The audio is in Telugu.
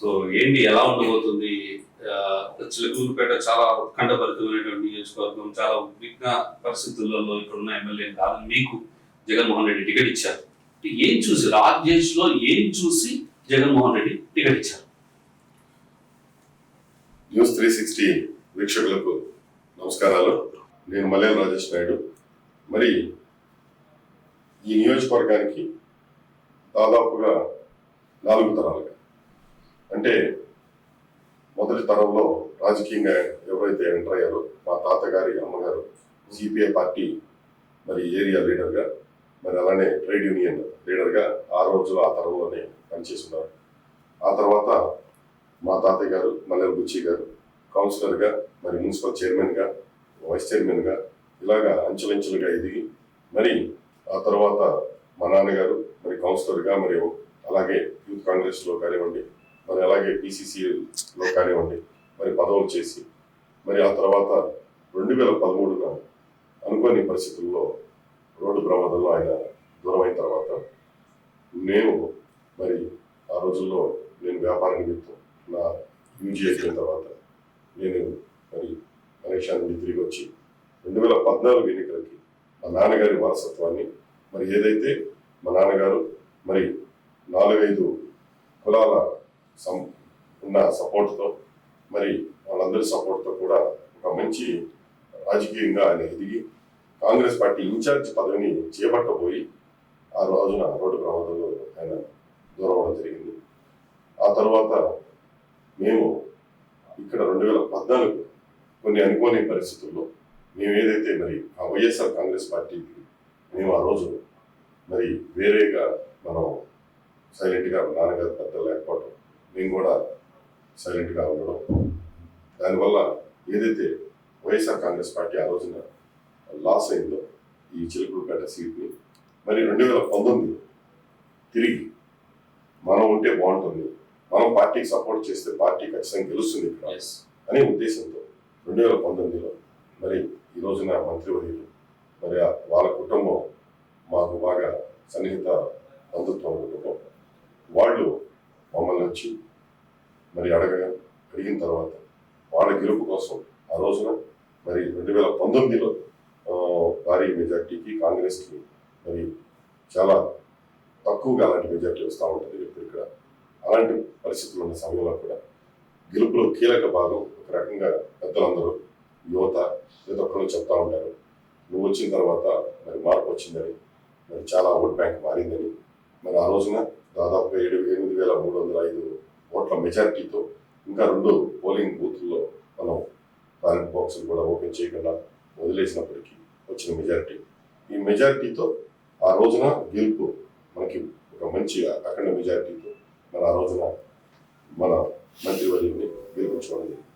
సో ఏంటి ఎలా ఉండబోతుంది? చిలకూరుపేట చాలా ఉత్కంఠభరితమైనటువంటి నియోజకవర్గం చాలా విఘ్న పరిస్థితులలో ఇక్కడ ఉన్న ఎమ్మెల్యే కాదు మీకు జగన్మోహన్ రెడ్డి టికెట్ ఇచ్చారు. ఏం చూసి రాజేష్లో ఏం చూసి జగన్మోహన్ రెడ్డి టికెట్ ఇచ్చారు? న్యూస్ త్రీ సిక్స్టీ వీక్షకులకు నమస్కారాలు. నేను మలయాళ రాజేష్ నాయుడు. మరి ఈ నియోజకవర్గానికి దాదాపుగా నాలుగు తరాలుగా అంటే మొదటి తరంలో రాజకీయంగా ఎవరైతే ఎంటర్ అయ్యారో మా తాతగారి అమ్మగారు సిపిఐ పార్టీ మరి ఏరియా లీడర్గా మరి అలానే ట్రేడ్ యూనియన్ లీడర్గా ఆ రోజులు ఆ తరంలోనే పనిచేస్తున్నారు. ఆ తర్వాత మా తాతయ్య గారు మల్లెల బుచ్చి గారు కౌన్సిలర్గా మరి మున్సిపల్ చైర్మన్గా వైస్ చైర్మన్గా ఇలాగా అంచెలంచెలుగా ఎదిగి మరి ఆ తర్వాత మా నాన్నగారు మరి కౌన్సిలర్గా మరి అలాగే యూత్ కాంగ్రెస్లో కానివ్వండి మరి అలాగే పిసిసిలో కానివ్వండి మరి పదవులు చేసి మరి ఆ తర్వాత రెండు వేల పదమూడున అనుకోని పరిస్థితుల్లో రోడ్డు ప్రమాదంలో ఆయన దూరమైన తర్వాత నేను మరి ఆ రోజుల్లో నేను వ్యాపార నిమిత్తం నా యూజీ అయిపోయిన తర్వాత నేను మరి మలేషియా నుండి తిరిగి వచ్చి రెండు వేల పద్నాలుగు ఎన్నికలకి మా నాన్నగారి వారసత్వాన్ని మరి ఏదైతే మా నాన్నగారు మరి నాలుగైదు కులాల ఉన్న సపోర్ట్తో మరి వాళ్ళందరి సపోర్ట్తో కూడా ఒక మంచి రాజకీయంగా ఆయన ఎదిగి కాంగ్రెస్ పార్టీ ఇన్ఛార్జ్ పదవిని చేపట్టబోయి ఆ రోజున రోడ్డు ప్రమాదంలో ఆయన దూరం అవడం జరిగింది. ఆ తర్వాత మేము ఇక్కడ రెండు వేల పద్నాలుగు కొన్ని అనుకోని పరిస్థితుల్లో మేము ఏదైతే మరి ఆ వైఎస్ఆర్ కాంగ్రెస్ పార్టీకి మేము ఆ రోజు మరి వేరేగా మనం సైలెంట్గా నాన్నగారు పెద్ద లేకపోవడం మేము కూడా సైలెంట్గా ఉండడం. దానివల్ల ఏదైతే వైఎస్ఆర్ కాంగ్రెస్ పార్టీ ఆ రోజున లాస్ అయిందో ఈ చిలుకూరుపేట సీట్ని మరి రెండు వేల పంతొమ్మిదిలో తిరిగి మనం ఉంటే బాగుంటుంది. మనం పార్టీకి సపోర్ట్ చేస్తే పార్టీ ఖచ్చితంగా గెలుస్తుంది ఇక్కడ అనే ఉద్దేశంతో రెండు వేల పంతొమ్మిదిలో మరి ఈ రోజున మంత్రివర్యులు మరి వాళ్ళ కుటుంబం మాకు బాగా సన్నిహిత బంధుత్వం కుటుంబం వాళ్ళు మమ్మల్ని వచ్చి మరి అడగగా అడిగిన తర్వాత వాళ్ళ గెలుపు కోసం ఆ రోజున మరి రెండు వేల పంతొమ్మిదిలో భారీ మెజార్టీకి కాంగ్రెస్కి మరి చాలా తక్కువగా అలాంటి మెజార్టీ వస్తూ ఉంటుంది ఇప్పుడు ఇక్కడ. అలాంటి పరిస్థితులు ఉన్న సమయంలో కూడా గెలుపులో కీలక భాగం ఒక రకంగా పెద్దలందరూ యువత ప్రతి ఒక్కరు చెప్తా ఉంటారు. నువ్వు వచ్చిన తర్వాత మరి మార్పు వచ్చిందని మరి చాలా ఓట్ బ్యాంక్ మారిందని. మరి ఆ రోజున దాదాపుగా ఏడు ఎనిమిది వేల మూడు వందల ఐదు ఓట్ల మెజార్టీతో ఇంకా రెండు పోలింగ్ బూత్లో మనం బ్యాలెట్ బాక్సులు కూడా ఓపెన్ చేయకుండా వదిలేసినప్పటికీ వచ్చిన మెజారిటీ. ఈ మెజారిటీతో ఆ రోజున గెలుపు మనకి ఒక మంచి అఖండ మెజారిటీతో మన ఆ రోజున మన మంత్రివర్యుని గెలిపించుకోవడం